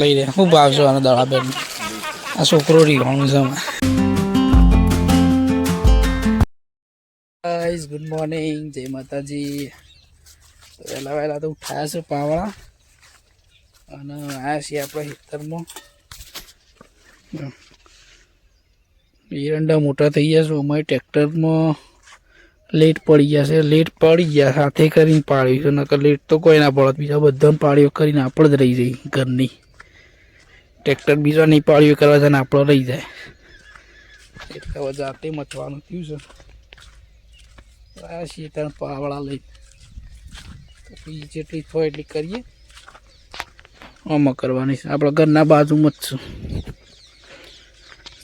લઈ લે. શું ભાવ છે આનો દડા આ છોકરો રીવાનું છે ગાઈઝ ગુડ મોર્નિંગ જય માતાજી. વહેલા વહેલા તો ઉઠાયા છે પાવડા અને આવ્યા છીએ આપણે હિતરમાં એરંડા મોટા થઈ ગયા છે. અમારે ટ્રેક્ટરમાં લેટ પડી ગયા છે. લેટ પડી ગયા, સાથે કરીને પાડ્યું છે. નકર લેટ તો કોઈ ના પડત. બીજા બધાને પાડ્યો, કરીને આપણે જ રહી જઈ ઘરની. ટ્રેક્ટર બીજા નહીં પાડ્યું કરવા જાય ને આપણો રહી જાય. એટલે હવે જાતે મચવાનું થયું છે. આવ્યા છીએ ત્રણ પાવડા લઈ પછી જેટલી થાય એટલી કરીએ. આમાં કરવાની છે. આપણા ઘરના બાજુમાં જ છું.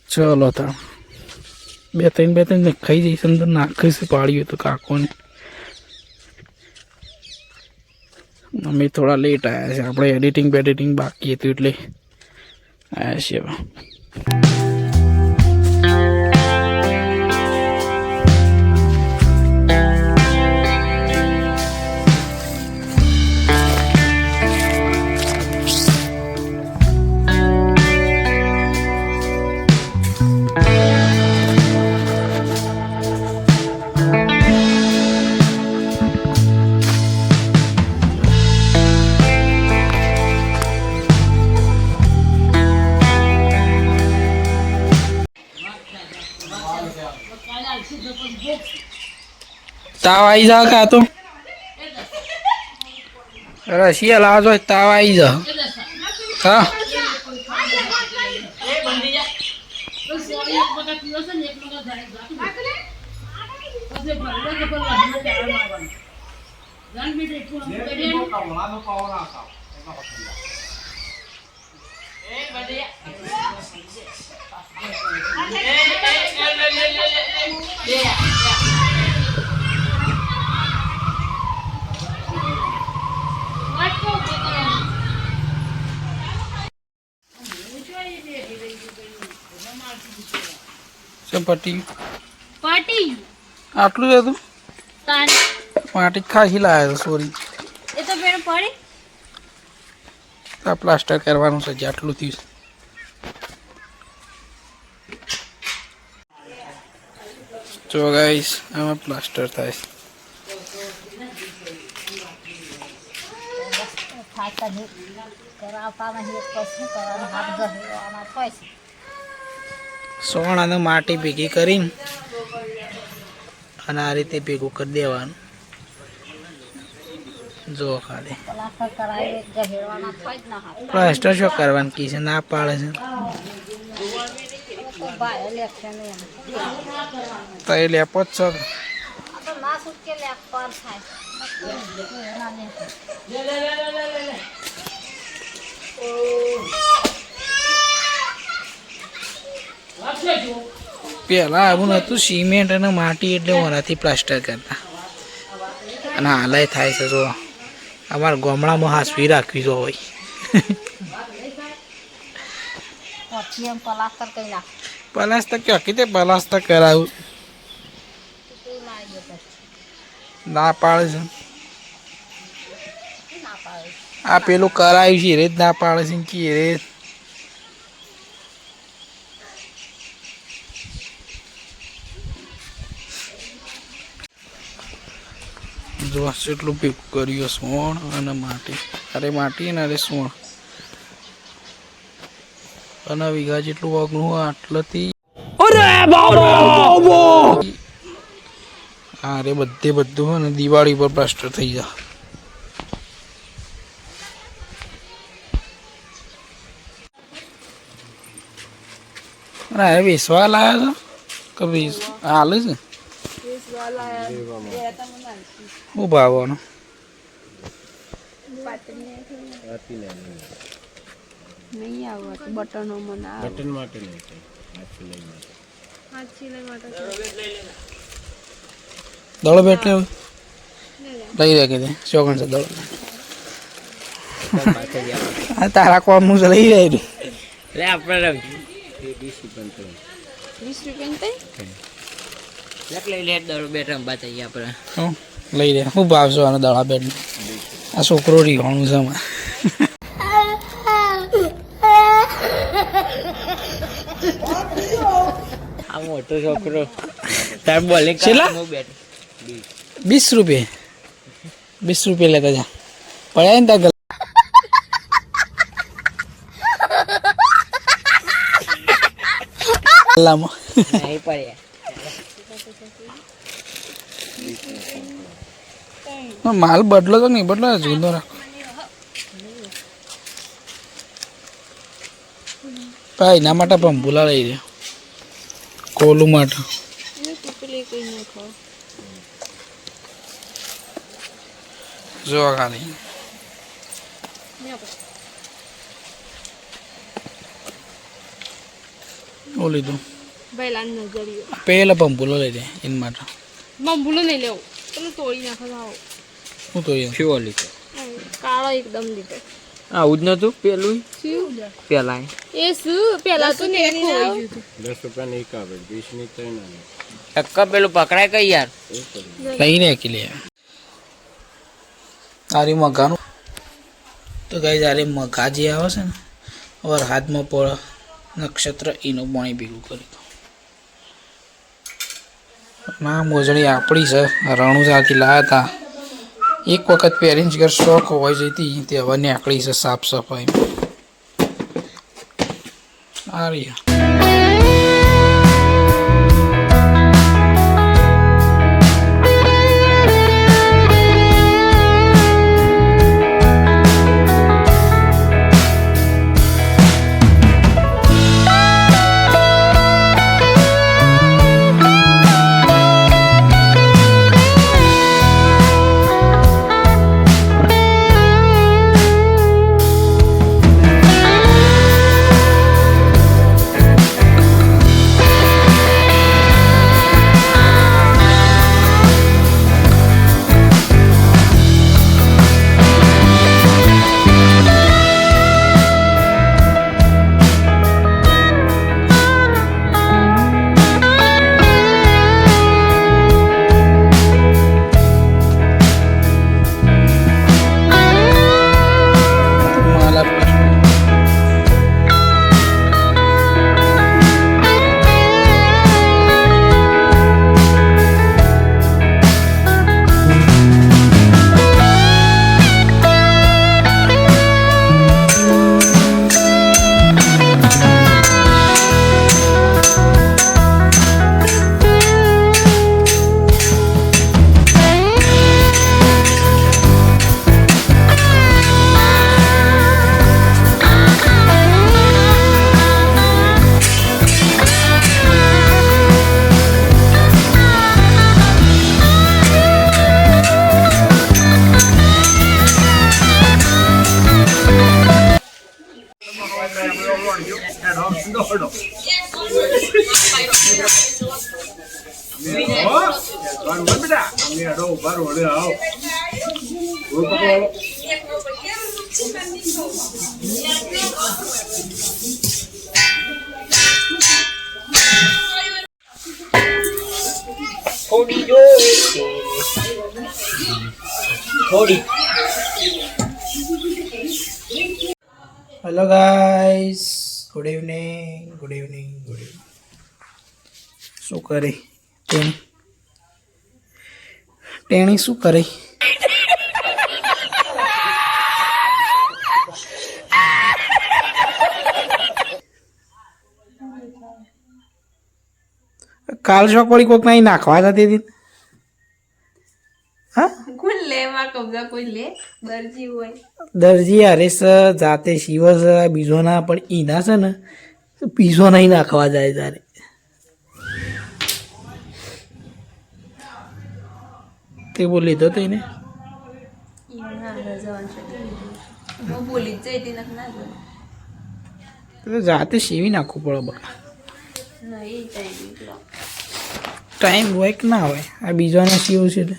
ચલો તા. બે ત્રણ બે ત્રણ ખાઈ જઈશ અંદર નાખીશ પાડ્યું તો કાકોને. અમે થોડા લેટ આવ્યા છે. આપણે એડિટિંગ બેડિટિંગ બાકી હતું એટલે આવ્યા છીએ હવે તાવ આવી જા કા તો? રશિયા લાવજો તાવ આવી જા હા ચપટી પાટી. આટલું જ હતું? તાન. માટી ખાસી લાવ્યા સોરી એ તો પેલો પડી. આ પ્લાસ્ટર કરવાનું છે જે આટલું થયું જો ગાઈસ આમાં પ્લાસ્ટર થાય છે. ખાતા નહીં. કરાવતા નહીં પછી કરવાનું. હાથ થાય છે. સોણ અને માટી ભેગી કરીને અને આ રીતે ભેગું કરી દેવાનું. જો ખાલી. પ્લાસ્ટર શું કરવાનું કી છે? ના પાડે છે. તો એ લેપો જ છો. ના છૂટકે લે પર થાય લે. પહેલાં આવું નહોતું સિમેન્ટ અને માટી એટલે વરાથી પ્લાસ્ટર કરતા. અને હાલાય થાય છે જો. અમારા ગામડામાં હાસવી રાખવી જો હોય. પલાસ્તર ક્યાં? કીધે પ્લાસ્ટર કરાવું ના પાડે છે. આ પેલું કરાયું છે રે જ ના પાડે છે કે રે જો કેટલું ભેગું કર્યું સોણ અને માટી. અરે માટી અને અરે સોણ. અને વીઘા જેટલું વાગનું આટલાથી હા રે બધે બધું હોય ને દિવાળી પર પ્લાસ્ટર થઈ જાય. અરે વેસવા લાયા છો? કે હાલે છે? શું ભાવવાનો નહીં આવતું બટનો મને આવે બટન માટે નહીં છે હાથ સિલાઈ દળો બેઠે લઈ રે કીધે ચોકણ છે દળો. આ તારા કોમનું છે લઈ જાય એટલે આપણે વીસ રૂપિયા વીસ રૂપિયાની લઈ લે દાડો બેટ રમવા જઈએ આપણે. હું લઈ લે. હું ભાવશો આનો દાડા બેટ આ છોકરો રીવાનું છે આમાં. આ મોટો છોકરો. તાર બોલે કેટલા બીસ રૂપિયા. બીસ રૂપિયા લેતા જા. પડ્યા ને ત્યાં ગલ્લામાં. નહીં પડ્યા. માલ બદલો તો નહીં, બદલો જૂનો રાખો ભાઈ, એના માટે પણ ભૂલા લઈ દે કોલું માટે. જોવા ખાલી. ઓ લીધું. પહેલા નજરિયો. પેલા પંપુલો લઈ દે એના માટે. પંપુલો ભૂલો નહીં લેવું. તમે તોડી નાખો આવો. હું તો એ શું ઓલી કાળો એકદમ લીધો. આવું જ નતું પેલું પેલા એ શું? પેલા તો ને ટક્કા પેલું પકડાય કઈ યાર? લઈને કે લે. તારી મગાનું તો કઈ જારે મગા જે આવે છે ને ઓર હાથમાં પડ નક્ષત્ર એનું પાણી ભેગું કરી ના મોજણી આપણી છે. રણુજાથી લાયા હતા. એક વખત પહેરીને જ ઘર શોખ હોય જતી, તે હવે નીકળી છે સાફ સફાઈ. આ રહ્યા. થોડી જો થોડી. Hello guys good evening good evening good evening શું કરે? ટેણી ટેણી શું કરે? કાલ શોખ વળી કોઈક નાખવા જતી હતી દરજી હરેશ જાતે શિવ છે બીજો ના પણ ઈના છે ને પીઝો નહીં નાખવા જાય તારે. તે બોલ લીધો તો એને? જાતે સીવી નાખવું પડે બકા ટાઈમ હોય કે ના હોય? આ બીજાને સીવું છે તે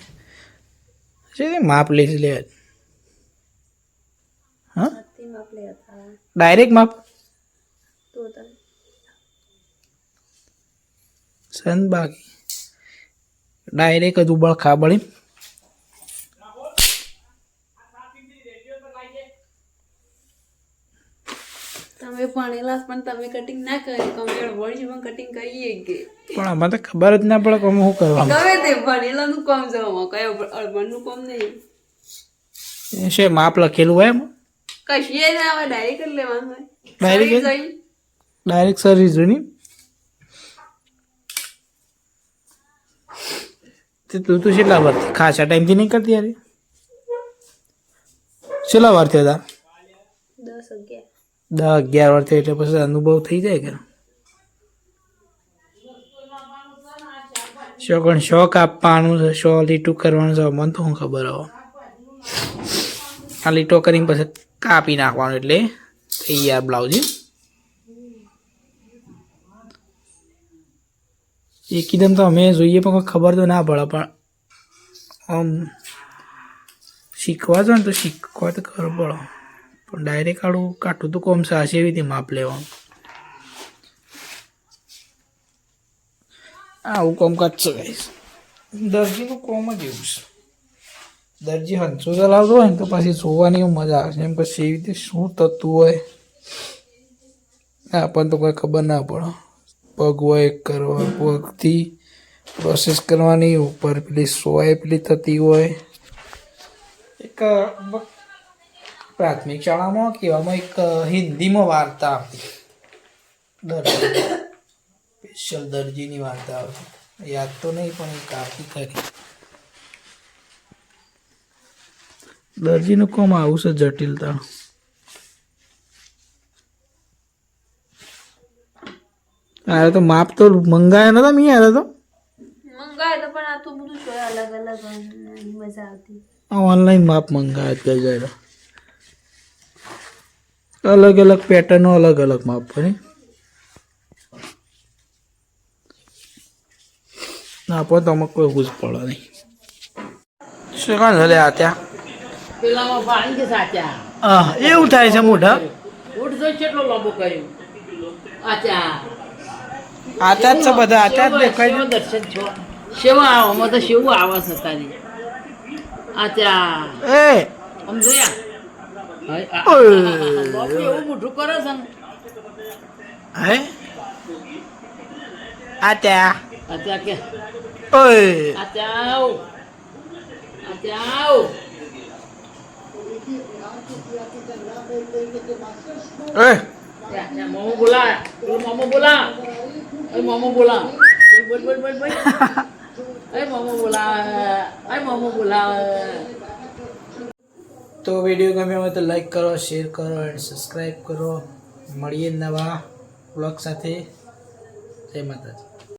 છે માપ લઈશ લે. હા? ડાયરેક્ટ માપ સન બાકી. ડાયરેક્ટ જ ઉબળ ખાબળી અમે ભણેલા પણ તમે કટિંગ ના કરી અડવડ જીવન કટિંગ કરીએ કે? પણ આમાં તો ખબર જ ના પડે કે હું શું કરવાનું. ગમે તે ભણેલાનું કામ છે કયો અડવડનું કામ નહીં. એ છે માપ લખેલું હોય એમ? કશીએ ના આવે ડાયરેક્ટ જ લેવાનું હોય. Direct ડાયરેક્ટ સર્વિસ જોની તે તું તું કેટલા વાર ખાસા ટાઈમથી નહીં કરતી યાર કેટલા વાર થયા હતા? દસ અગિયાર. દસ અગિયાર વાર એટલે પછી અનુભવ થઈ જાય કે? શોખ શોખ આપવાનું છે? શો લીટું કરવાનું છે? મને તો શું ખબર હવે. આ લીટો કરીને પછી કાપી નાખવાનું એટલે તૈયાર બ્લાઉઝ. એકદમ તો અમે જોઈએ પણ ખબર તો ના પડે, પણ આમ શીખવા જો ને તો શીખવા તો ખબર પડે. પણ ડાયરેક્ટ આડું કાઠું તો કોમ સાસે એવી રીતે માપ લેવાનું. આવું કોમ કાઢશે ગાઈશ દરજીનું કોમ જ એવું છે. દરજી હંસો ચલાવતો હોય ને તો પછી જોવાની મજા આવે છે. એમ પછી એવી રીતે શું થતું હોય? આપણને તો કોઈ ખબર ના પડે. પગ હોય કરવા પગથી પ્રોસેસ કરવાની, ઉપર પેલી સોય પેલી થતી હોય. એક પ્રાથમિક શાળામાં કહેવામાં એક હિન્દીમાં વાર્તા આવતી. દરજી. સ્પેશિયલ દરજીની વાર્તા આવતી. યાદ તો નહીં પણ એક આવતી ખરી. દરજીનું કોમ આવું છે જટિલતા. અરે તો માપ તો મંગાયા નતા મી આયા તો? મંગાયા તો પણ આ તો બધું અલગ અલગ મજા આવતી. ઓનલાઈન માપ મંગાયા જ ગઈ અલગ અલગ પેટર્નો અલગ અલગ માપ પર ના પણ તમે કોઈ ગુજ પડો નહીં. શું કાં ભલે આ ત્યાં? એવું થાય છે મોઢા? આચા જ છે બધા આતા જ દેખાય દર્શન છો? શેવા આવો? માં તો શેવું આવા આચા એ જોયા હાય, આ- ઓય. બાપુ એવું મોઢું કરે છે ને હે આ ત્યાં આચા કે ઓય આચા આવ આચા આવ એ Ya, ya, mau bola. Lu mau bola. Ay, mau bola. Boy, boy, boy, boy. Ay, mau bola. Ay, mau bola. તો વીડિયો ગમ્યો હોય તો લાઈક કરો, શેર કરો એન્ડ સબસ્ક્રાઈબ કરો. મળીએ નવા બ્લોગ સાથે. જય માતાજી.